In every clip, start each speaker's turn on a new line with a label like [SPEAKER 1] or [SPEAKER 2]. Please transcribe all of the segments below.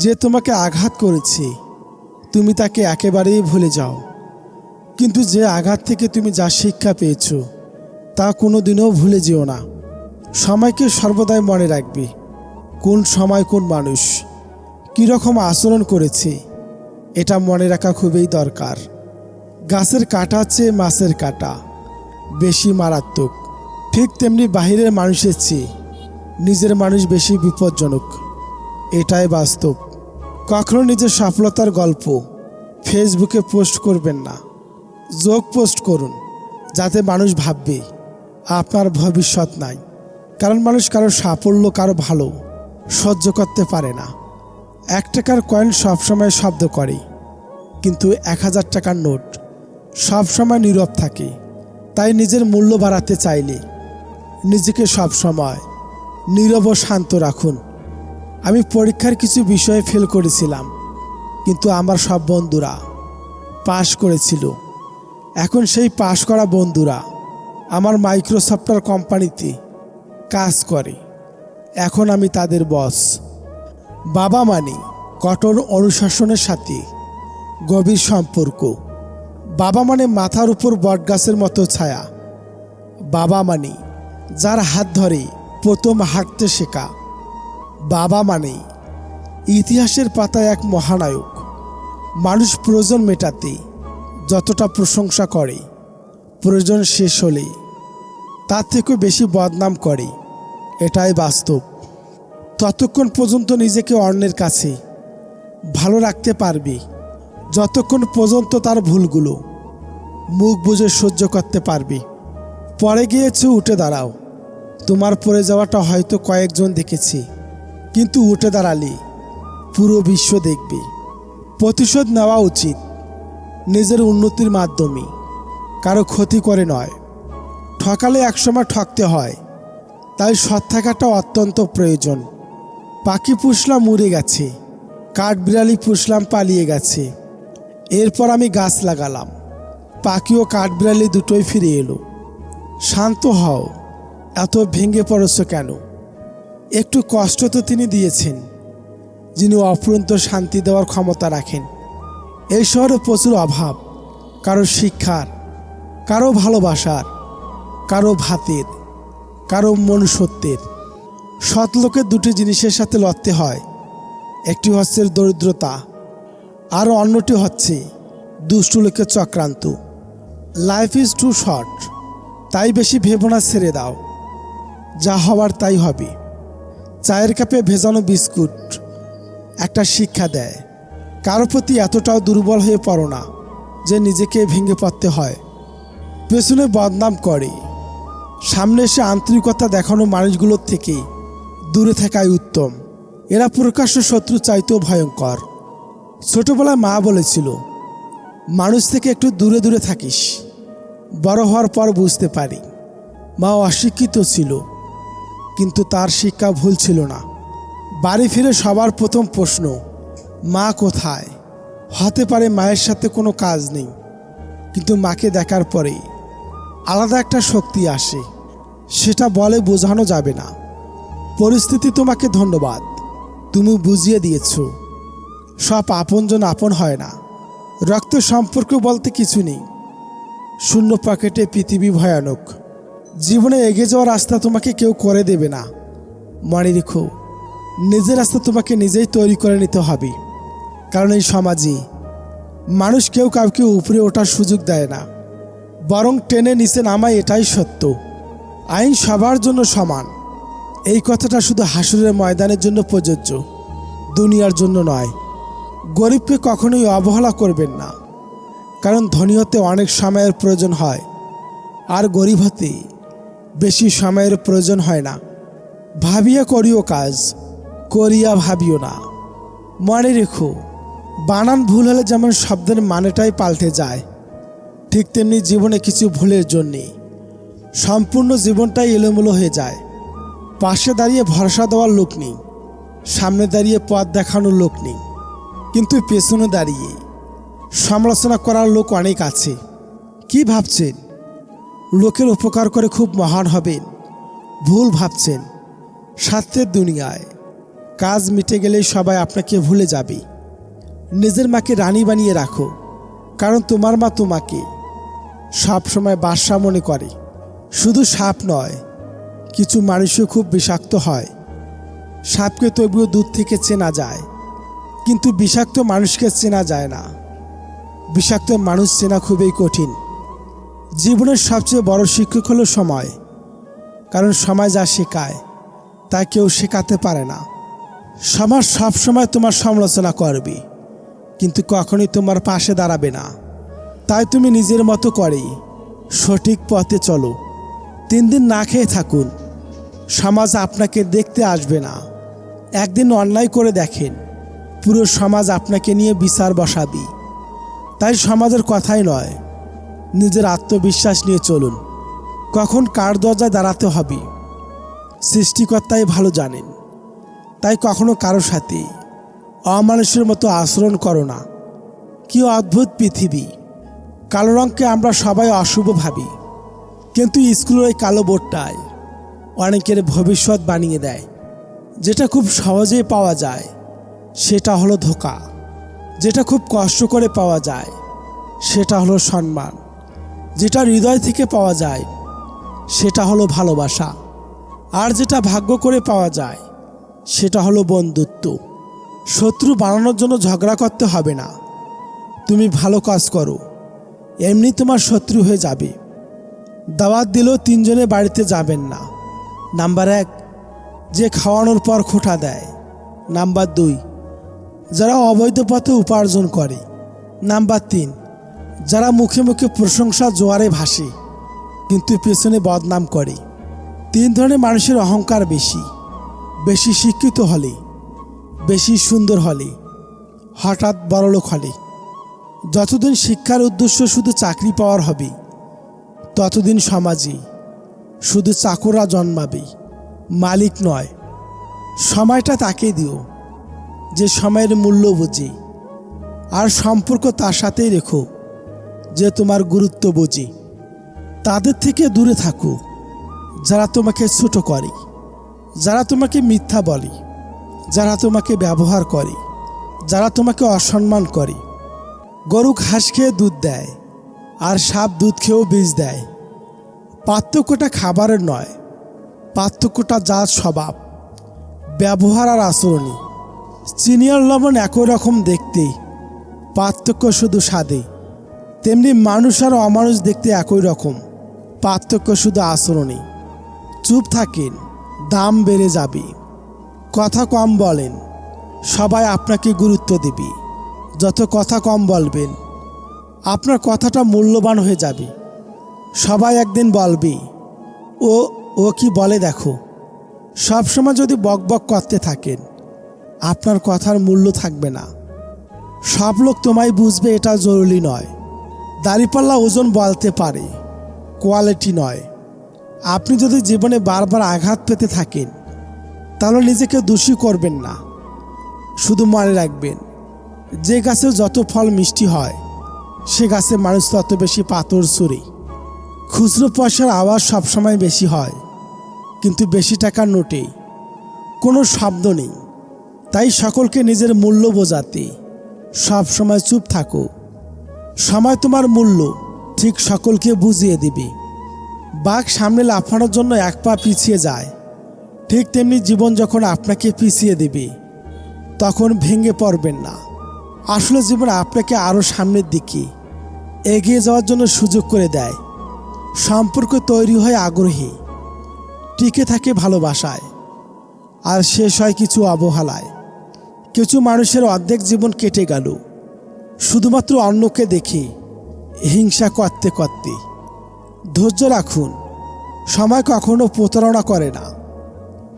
[SPEAKER 1] যে তোমাকে আঘাত করেছে, তুমি তাকে একেবারেই ভুলে যাও। কিন্তু যে আঘাত থেকে তুমি যা শিক্ষা পেয়েছ, তা কোনো দিনও ভুলে যেও না। সময়কে সর্বদাই মনে রাখবে, কোন সময় কোন মানুষ কীরকম আচরণ করেছে, এটা মনে রাখা খুবই দরকার। গাছের কাটা চেয়ে মাছের কাটা, বেশি মারাত্মক। ঠিক তেমনি বাহিরের মানুষের চেয়ে নিজের মানুষ বেশি বিপজ্জনক। এটাই বাস্তব। কখনো নিজের সফলতার গল্প ফেসবুকে পোস্ট করবেন না। যোগ পোস্ট করুন, যাতে মানুষ ভাববে, আপনার ভবিষ্যৎ নাই। কারণ মানুষ কারও সাফল্য, কারও ভালো সহ্য করতে পারে না। এক টাকার কয়েন সবসময় শব্দ করে, কিন্তু এক হাজার টাকার নোট সবসময় নীরব থাকে। তাই নিজের মূল্য বাড়াতে চাইলে নিজেকে সবসময় নীরব ও শান্ত রাখুন। আমি পরীক্ষার কিছু বিষয়ে ফেল করেছিলাম, কিন্তু আমার সব বন্ধুরা পাশ করেছিল। এখন সেই পাশ করা বন্ধুরা আমার মাইক্রোসফটার কোম্পানিতে কাজ করে। এখন আমি তাদের বস বাবা মানে কঠোর অনুশাসনের সাথে গভীর সম্পর্ক। বাবা মানে মাথার উপর বটগাছের মতো ছায়া। বাবা মানে যার হাত ধরে প্রথম হাঁটতে শেখা। বাবা মানে ইতিহাসের পাতায় এক মহানায়ক। মানুষ প্রয়োজন মেটাতে যতটা প্রশংসা করে, প্রয়োজন শেষ হলে তার থেকেও বেশি বদনাম করে। এটাই বাস্তব। ততক্ষণ পর্যন্ত নিজেকে অন্যের কাছে ভালো রাখতে পারবে। যতক্ষণ পর্যন্ত তার ভুলগুলো মুখ বুঝে সহ্য করতে পারবে। পরে গিয়েছে, উঠে দাঁড়াও। তোমার পড়ে যাওয়াটা হয়তো কয়েকজন দেখেছে। কিন্তু উঠে দাঁড়ালে পুরো বিশ্ব দেখবে। প্রতিশোধ নেওয়া উচিত নিজের উন্নতির মাধ্যমে, কারও ক্ষতি করে নয়। ঠকালে একসময় ঠকতে হয়, তাই সৎ থাকাটা অত্যন্ত প্রয়োজন। পাখি পুষলাম উড়ে গেছে, কাঠবিড়ালি পুষলাম পালিয়ে গেছে। এরপর আমি গাছ লাগালাম, পাখি ও কাঠবিড়ালি দুটোই ফিরে এলো। শান্ত হও, এত ভেঙে পড়েছ কেন? একটু কষ্ট তো তিনি দিয়েছেন, যিনি অফুরন্ত শান্তি দেওয়ার ক্ষমতা রাখেন। এই শহরে প্রচুর অভাব, কারও শিক্ষার, কারও ভালোবাসার, কারও ভাতের, কারও মনুষ্যত্বের। সৎ লোকের দুটি জিনিসের সাথে লড়তে হয়, একটি হচ্ছে দরিদ্রতা, আর অন্যটি হচ্ছে দুষ্টু লোকের চক্রান্ত। লাইফ ইজ টু শর্ট তাই বেশি ভেবনা ছেড়ে দাও। যা হওয়ার তাই হবে। চায়ের কাপে ভেজানো বিস্কুট। একটা শিক্ষা দেয়, কারও প্রতি এতটাও দুর্বল হয়ে পড়ো না যে নিজেকে ভেঙে পড়তে হয়। পেছনে বদনাম করে। সামনে এসে আন্তরিকতা দেখানো মানুষগুলোর থেকে দূরে থাকাই উত্তম। এরা প্রকাশ্য শত্রু চাইতেও ভয়ঙ্কর। ছোটবেলায় মা বলেছিল, মানুষ থেকে একটু দূরে দূরে থাকিস, বড় হওয়ার পর বুঝতে পারি। মা অশিক্ষিত ছিল। কিন্তু তার শিক্ষা ভুল ছিল না। বাড়ি ফিরে সবার প্রথম প্রশ্ন, মা কোথায়? হতে পারে মায়ের সাথে কোনো কাজ নেই, কিন্তু মাকে দেখার পরে আলাদা একটা শক্তি আসে। সেটা বলে বোঝানো যাবে না। পরিস্থিতি তোমাকে ধন্যবাদ। তুমি বুঝিয়ে দিয়েছ। সব আপনজন আপন হয় না। রক্ত সম্পর্ক বলতে কিছু নেই। শূন্য পকেটে পৃথিবী ভয়ানক। জীবনে এগিয়ে যাওয়ার রাস্তা তোমাকে কেউ করে দেবে না। মনে রেখো, নিজের রাস্তা তোমাকে নিজেই তৈরি করে নিতে হবে। কারণ এই সমাজে মানুষ কেউ কাউকে উপরে ওঠার সুযোগ দেয় না। বরং টেনে নিচে নামায় এটাই সত্য। আইন সবার জন্য সমান। এই কথাটা শুধু হাসুরের ময়দানের জন্য প্রযোজ্য, দুনিয়ার জন্য নয়। গরিবকে কখনোই অবহেলা করবেন না। কারণ ধনী হতে অনেক সময়ের প্রয়োজন হয়। আর গরিব হতে বেশি সময়ের প্রয়োজন হয় না। ভাবিয়া করিও কাজ, করিয়া ভাবিও না। মনে রেখো, বানান ভুল হলে যেমন শব্দের মানেটাই পাল্টে যায়, ঠিক তেমনি জীবনে কিছু ভুলের জন্যে। সম্পূর্ণ জীবনটাই এলোমেলো হয়ে যায়। পাশে দাঁড়িয়ে ভরসা দেওয়ার লোক নেই, সামনে দাঁড়িয়ে পথ দেখানোর লোক নেই। কিন্তু পেছনে দাঁড়িয়ে সমালোচনা করার লোক অনেক আছে। কি ভাবছেন? লোকের উপকার করে খুব মহান হবেন। ভুল ভাবছেন। স্বার্থের দুনিয়ায়। কাজ মিটে গেলেই সবাই আপনাকে ভুলে যাবে। নিজের মাকে রানী বানিয়ে রাখো, কারণ তোমার মা তোমাকে সব সময় বাদশা মনে করে। শুধু সাপ নয়, কিছু মানুষও খুব বিষাক্ত হয়। সাপকে তবুও দূর থেকে চেনা যায়, কিন্তু বিষাক্ত মানুষকে চেনা যায় না। বিষাক্ত মানুষ চেনা খুবই কঠিন। জীবনের সবচেয়ে বড় শিক্ষক হলো সময়। কারণ সময় যা শেখায়, তা কেউ শেখাতে পারে না। সমাজ সবসময় তোমার সমালোচনা করবে, কিন্তু কখনোই তোমার পাশে দাঁড়াবে না। তাই তুমি নিজের মতো করেই সঠিক পথে চলো। তিন দিন না খেয়ে থাকুন। সমাজ আপনাকে দেখতে আসবে না। একদিন অন্যায় করে দেখেন। পুরো সমাজ আপনাকে নিয়ে বিচার বসাবি। তাই সমাজের কথাই নয় নিজের আত্মবিশ্বাস নিয়ে চলুন। কখন কার দরজায় দাঁড়াতে হবে? সৃষ্টিকর্তাই ভালো জানেন। তাই কখনো কারও সাথে অমানুষের মতো আচরণ করো না। কি অদ্ভুত পৃথিবী। কালো রঙকে আমরা সবাই অশুভ ভাবি। কিন্তু স্কুলের ওই কালো বোর্ডটায় অনেকের ভবিষ্যৎ বানিয়ে দেয়। যেটা খুব সহজেই পাওয়া যায়, সেটা হলো ধোকা। যেটা খুব কষ্ট করে পাওয়া যায়, সেটা হলো সম্মান। যেটা হৃদয় থেকে পাওয়া যায়, সেটা হলো ভালোবাসা। আর যেটা ভাগ্য করে পাওয়া যায়, সেটা হলো বন্ধুত্ব। শত্রু বানানোর জন্য ঝগড়া করতে হবে না। তুমি ভালো কাজ করো, এমনি তোমার শত্রু হয়ে যাবে। দাওয়াত দিলেও তিনজনে বাড়িতে যাবেন না। নাম্বার এক, যে খাওয়ানোর পর খোঁটা দেয়। নাম্বার দুই, যারা অবৈধ পথে উপার্জন করে। নাম্বার তিন যারা মুখে মুখে প্রশংসা জোয়ারে ভাসে, কিন্তু পেছনে বদনাম করে। তিন ধরনের মানুষের অহংকার বেশি। বেশি শিক্ষিত হলে, বেশি সুন্দর হলে, হঠাৎ বড়লোক হলে। যতদিন শিক্ষার উদ্দেশ্য শুধু চাকরি পাওয়ার হবে, ততদিন সমাজে শুধু চাকররা জন্মাবে, মালিক নয়। সময়টা তাকে দিও, যে সময়ের মূল্য বুঝে। আর সম্পর্ক তার সাথেই রেখো। যে তোমার গুরুত্ব বোঝে। তাদের থেকে দূরে থাকো। যারা তোমাকে ছোট করে। যারা তোমাকে মিথ্যা বলে। যারা তোমাকে ব্যবহার করে। যারা তোমাকে অসম্মান করে। গরু ঘাস খেয়ে দুধ দেয়, আর সাপ দুধ খেয়েও বীজ দেয়। পার্থক্যটা খাবারের নয়, পার্থক্যটা জাত স্বভাব। ব্যবহার আর আচরণী চিনি আর লবণ একই রকম দেখতে, পার্থক্য শুধু স্বাদে। তেমনি মানুষ আর অমানুষ দেখতে একই রকম। পার্থক্য শুধু আচরণে চুপ থাকেন, দাম বেড়ে যাবে। কথা কম বলেন, সবাই আপনাকে গুরুত্ব দেবে। যত কথা কম বলবেন, আপনার কথাটা মূল্যবান হয়ে যাবে। সবাই একদিন বলবে, ও ও কি বলে দেখো? সবসময় যদি বকবক করতে থাকেন, আপনার কথার মূল্য থাকবে না। সব লোক তোমায় বুঝবে এটা জরুরি নয়। দাড়িপাল্লা ওজন বলতে পারে। কোয়ালিটি নয়। আপনি যদি জীবনে বারবার আঘাত পেতে থাকেন, তাহলে নিজেকে দোষী করবেন না। শুধু মনে রাখবেন, যে গাছে যত ফল মিষ্টি হয়, সে গাছে মানুষ তত বেশি পাথর ছুরি খুচরো পয়সার আওয়াজ সবসময় বেশি হয়, কিন্তু বেশি টাকার নোটে। কোনো শব্দ নেই। তাই সকলকে নিজের মূল্য বোঝাতে সবসময় চুপ থাকো সময় তোমার মূল্য, ঠিক সকলকে বুঝিয়ে দিবে। বাঘ সামনে লাফানোর জন্য এক পা পিছিয়ে যায়। ঠিক তেমনি জীবন যখন আপনাকে পিছিয়ে দেবে, তখন ভেঙে পড়বেন না। আসলে জীবন আপনাকে আরও সামনের দিকে এগিয়ে যাওয়ার জন্য সুযোগ করে দেয়। সম্পর্ক তৈরি হয় আগ্রহী, টিকে থাকে ভালোবাসায়, আর শেষ হয় কিছু অবহেলায়। কিছু মানুষের অর্ধেক জীবন কেটে গেল। শুধুমাত্র অন্যকে দেখে, হিংসা করতে করতে। ধৈর্য রাখুন, সময় কখনো প্রতারণা করে না।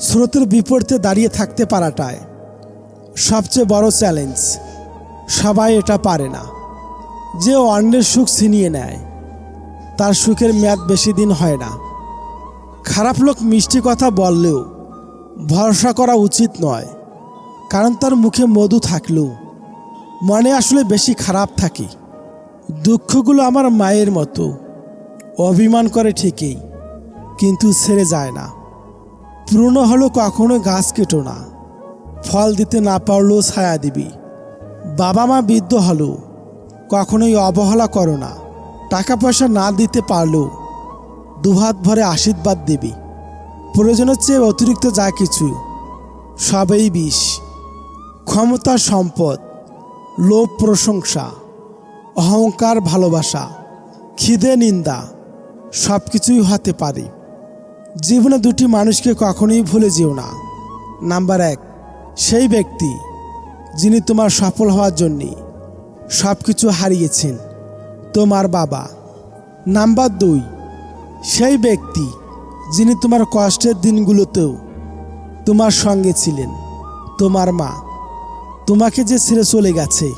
[SPEAKER 1] স্রোতের বিপরীতে দাঁড়িয়ে থাকতে পারাটায় সবচেয়ে বড় চ্যালেঞ্জ সবাই এটা পারে না। যে অন্যের সুখ ছিনিয়ে নেয়, তার সুখের মেয়াদ বেশি দিন হয় না। খারাপ লোক মিষ্টি কথা বললেও ভরসা করা উচিত নয়, কারণ তার মুখে মধু থাকলেও। মনে আসলে বেশি খারাপ থাকে। দুঃখগুলো আমার মায়ের মতো। অভিমান করে ঠিকই, কিন্তু ছেড়ে যায় না। পুরনো হলো কখনো গাছ কেটো না। ফল দিতে না পারলেও ছায়া দিবি। বাবা মা বৃদ্ধ হলো, কখনোই অবহেলা করো না। টাকা পয়সা না দিতে পারলেও দুহাত ভরে আশীর্বাদ দিবি। প্রয়োজনের চেয়ে অতিরিক্ত যা কিছু, সবই বিষ। ক্ষমতা সম্পদ। লোভ প্রশংসা, অহংকার ভালোবাসা, খিদে নিন্দা সব কিছুই হতে পারে। জীবনে দুটি মানুষকে কখনোই ভুলে যেও না। নাম্বার এক, সেই ব্যক্তি যিনি তোমার সফল হওয়ার জন্যে সব কিছু হারিয়েছেন, তোমার বাবা। নাম্বার দুই, সেই ব্যক্তি যিনি তোমার কষ্টের দিনগুলোতেও তোমার সঙ্গে ছিলেন, তোমার মা। তোমাকে যে ছেড়ে চলে গেছে,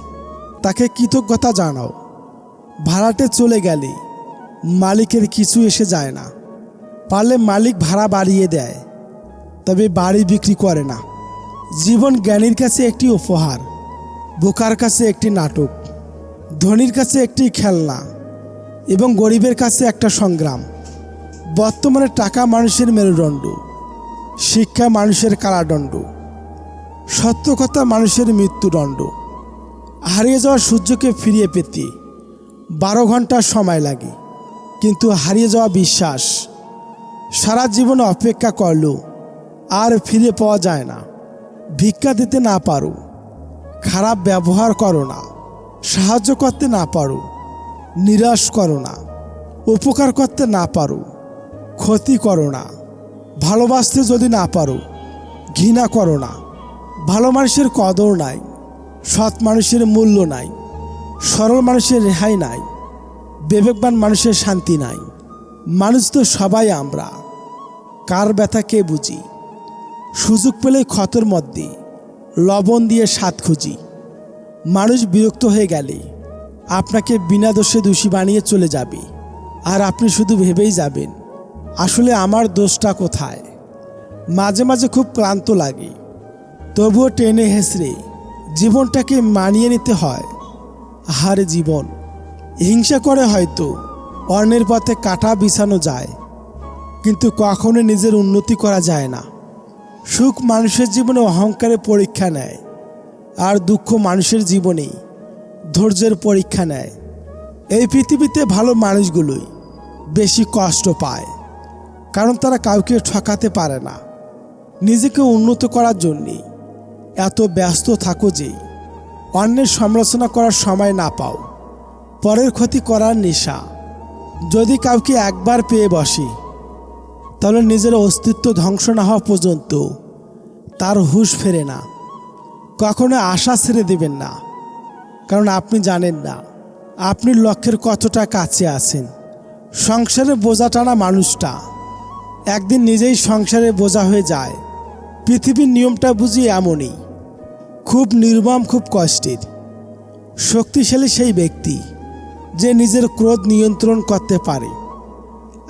[SPEAKER 1] তাকে কৃতজ্ঞতা জানাও। ভাড়াটে চলে গেলে মালিকের কিছু এসে যায় না। পারলে মালিক ভাড়া বাড়িয়ে দেয়, তবে বাড়ি বিক্রি করে না। জীবন জ্ঞানীর কাছে একটি উপহার, বোকার কাছে একটি নাটক, ধনীর কাছে একটি খেলনা এবং গরিবের কাছে একটা সংগ্রাম। বর্তমানে টাকা মানুষের মেরুদণ্ড, শিক্ষা মানুষের কারাদণ্ড। সত্য কথা মানুষের মৃত্যুদণ্ড। হারিয়ে যাওয়া সূর্যকে ফিরিয়ে পেতে বারো ঘণ্টা সময় লাগে। কিন্তু হারিয়ে যাওয়া বিশ্বাস সারা জীবনে অপেক্ষা করলেও আর ফিরে পাওয়া যায় না। ভিক্ষা দিতে না পারো, খারাপ ব্যবহার করো না, সাহায্য করতে না পারো, নিরাশ করো না, উপকার করতে না পারো, ক্ষতি করো না, ভালোবাসতে যদি না পারো, ঘৃণা করো না। ভালো মানুষের কদর নাই, সৎ মানুষের মূল্য নাই, সরল মানুষের রেহাই নাই, বিবেকবান মানুষের শান্তি নাই। মানুষ তো সবাই আমরা। কার ব্যথা কে বুঝি? সুযোগ পেলে ক্ষতর মধ্যে, লবণ দিয়ে স্বাদ খুঁজি। মানুষ বিরক্ত হয়ে গেলে, আপনাকে বিনা দোষে দোষী বানিয়ে চলে যাবে, আর আপনি শুধু ভেবেই যাবেন, আসলে আমার দোষটা কোথায়? মাঝে মাঝে খুব ক্লান্ত লাগে। তবুও টেনে হেসড়ে জীবনটাকে মানিয়ে নিতে হয়। হারে জীবন। হিংসা করে হয়তো অন্যের পথে কাটা বিছানো যায়, কিন্তু কখনো নিজের উন্নতি করা যায় না। সুখ মানুষের জীবনে অহংকারের পরীক্ষা নেয়, আর দুঃখ মানুষের জীবনে ধৈর্যের পরীক্ষা নেয়। এই পৃথিবীতে ভালো মানুষগুলোই বেশি কষ্ট পায়, কারণ তারা কাউকে ঠকাতে পারে না। নিজেকে উন্নত করার জন্যে এত ব্যস্ত থাকো যে অন্যের সমালোচনা করার সময় না পাও। পরের ক্ষতি করার নেশা। যদি কাউকে একবার পেয়ে বসে, তাহলে নিজের অস্তিত্ব ধ্বংস না হওয়া পর্যন্ত তার হুঁশ ফেরে না। কখনো আশা ছেড়ে দেবেন না। কারণ আপনি জানেন না, আপনি লক্ষ্যের কতটা কাছে আছেন। সংসারে বোঝা টানা মানুষটা। একদিন নিজেই সংসারে বোঝা হয়ে যায়। পৃথিবীর নিয়মটা বুঝি এমনই। খুব নির্মম, খুব কষ্টের। শক্তিশালী সেই ব্যক্তি যে নিজের ক্রোধ নিয়ন্ত্রণ করতে পারে।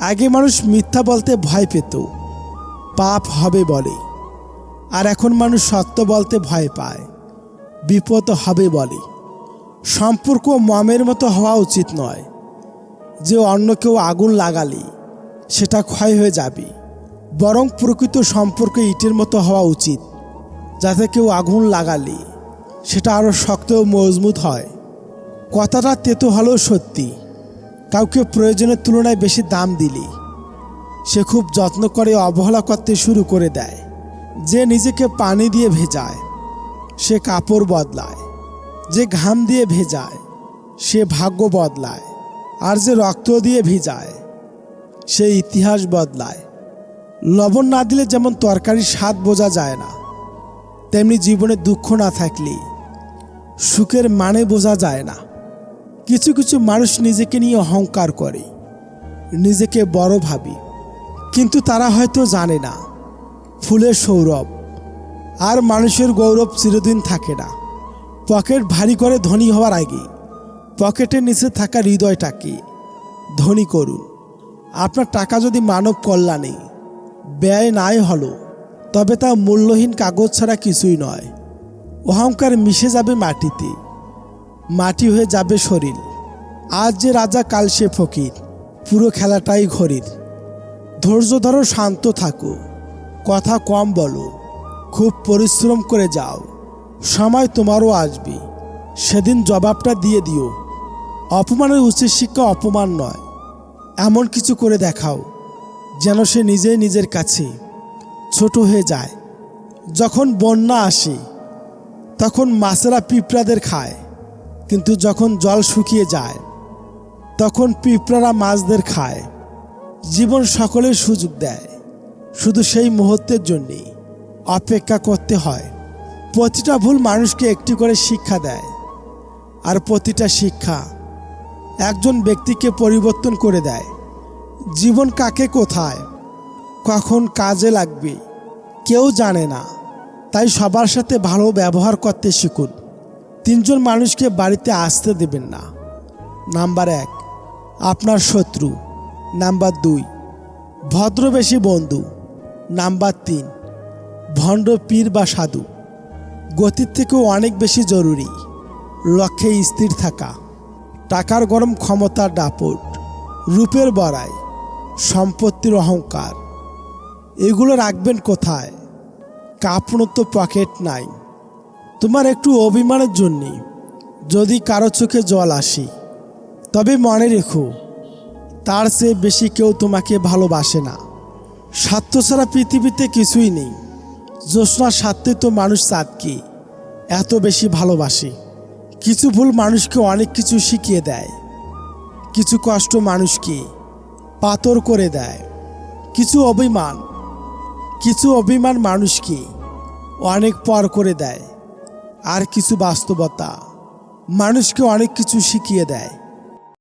[SPEAKER 1] আগে মানুষ মিথ্যা বলতে ভয় পেত, পাপ হবে বলে। আর এখন মানুষ সত্য বলতে ভয় পায়, বিপদ হবে বলে। সম্পর্ক মমের মতো হওয়া উচিত নয়, যে অন্য কেউ আগুন লাগালে সেটা ক্ষয় হয়ে যাবে। বরং প্রকৃত সম্পর্ক ইটের মতো হওয়া উচিত। যাতে কেউ আগুন লাগালে, সেটা আরও শক্ত ও মজবুত হয়। কথাটা তেতো হলেও সত্যি, কাউকে প্রয়োজনের তুলনায় বেশি দাম দিলে। সে খুব যত্ন করে অবহেলা করতে শুরু করে দেয়। যে নিজেকে পানি দিয়ে ভেজায়, সে কাপড় বদলায়। যে ঘাম দিয়ে ভেজায়, সে ভাগ্য বদলায়। আর যে রক্ত দিয়ে ভিজায়, সে ইতিহাস বদলায়। লবণ না দিলে যেমন তরকারির স্বাদ বোঝা যায় না তেমনি জীবনে দুঃখ না থাকলে সুখের মানে বোঝা যায় না। কিছু কিছু মানুষ নিজেকে নিয়ে অহংকার করে, নিজেকে বড় ভাবি। কিন্তু তারা হয়তো জানে না, ফুলের সৌরভ। আর মানুষের গৌরব চিরদিন থাকে না। পকেট ভারী করে ধনী হওয়ার আগে পকেটের নিচে থাকা হৃদয়টাকে ধনী করুন। আপনার টাকা যদি মানব কল্যাণে ব্যয় নাই হলো তবে তা মূল্যহীন কাগজ ছাড়া কিছুই নয়। অহংকার মিশে যাবে মাটিতে। মাটি হয়ে যাবে শরীর। আজ যে রাজা, কাল সে ফকির। পুরো খেলাটাই ঘড়ির। ধৈর্য ধরো, শান্ত থাকো। কথা কম বলো। খুব পরিশ্রম করে যাও। সময় তোমারও আসবে। সেদিন জবাবটা দিয়ে দিও। অপমানের উচিত শিক্ষা অপমান নয়। এমন কিছু করে দেখাও, যেন সে নিজেই নিজের কাছে ছোট হয়ে যায়। যখন বন্যা আসে, তখন মাছেরা পিঁপড়াদের খায়। কিন্তু যখন জল শুকিয়ে যায়, তখন পিঁপড়ারা মাছদের খায়। জীবন সকলের সুযোগ দেয়। শুধু সেই মুহূর্তের জন্যে অপেক্ষা করতে হয়। প্রতিটা ভুল মানুষকে একটি করে শিক্ষা দেয়। আর প্রতিটা শিক্ষা একজন ব্যক্তিকে পরিবর্তন করে দেয়। জীবন কাকে কোথায় কখন কাজে লাগবে, কেউ জানে না। তাই সবার সাথে ভালো ব্যবহার করতে শিখুন। তিনজন মানুষকে বাড়িতে আসতে দেবেন না। নাম্বার এক, আপনার শত্রু। নাম্বার দুই, ভদ্রবেশী বন্ধু। নাম্বার তিন, ভণ্ড পীর বা সাধু। গতির থেকেও অনেক বেশি জরুরি। লক্ষ্যে স্থির থাকা। টাকার গরম ক্ষমতার দাপট। রূপের বড়াই। সম্পত্তির অহংকার। এগুলো রাখবেন কোথায়? কাপড় তো পকেট নাই। তোমার একটু অভিমানের জন্যে যদি কারও চোখে জল আসি। তবে মনে রেখো, তার চেয়ে বেশি কেউ তোমাকে ভালোবাসে না। স্বার্থ ছাড়া পৃথিবীতে কিছুই নেই। জ্যোৎস্নার স্বার্থে তো মানুষ চাঁদকে এত বেশি ভালোবাসে। কিছু ভুল মানুষকে অনেক কিছু শিখিয়ে দেয়। কিছু কষ্ট মানুষকে পাতর করে দেয়। কিছু অভিমান কিছু অভিমান মানুষকে অনেক পর করে দেয়। আর কিছু বাস্তবতা মানুষকে অনেক কিছু শিখিয়ে দেয়।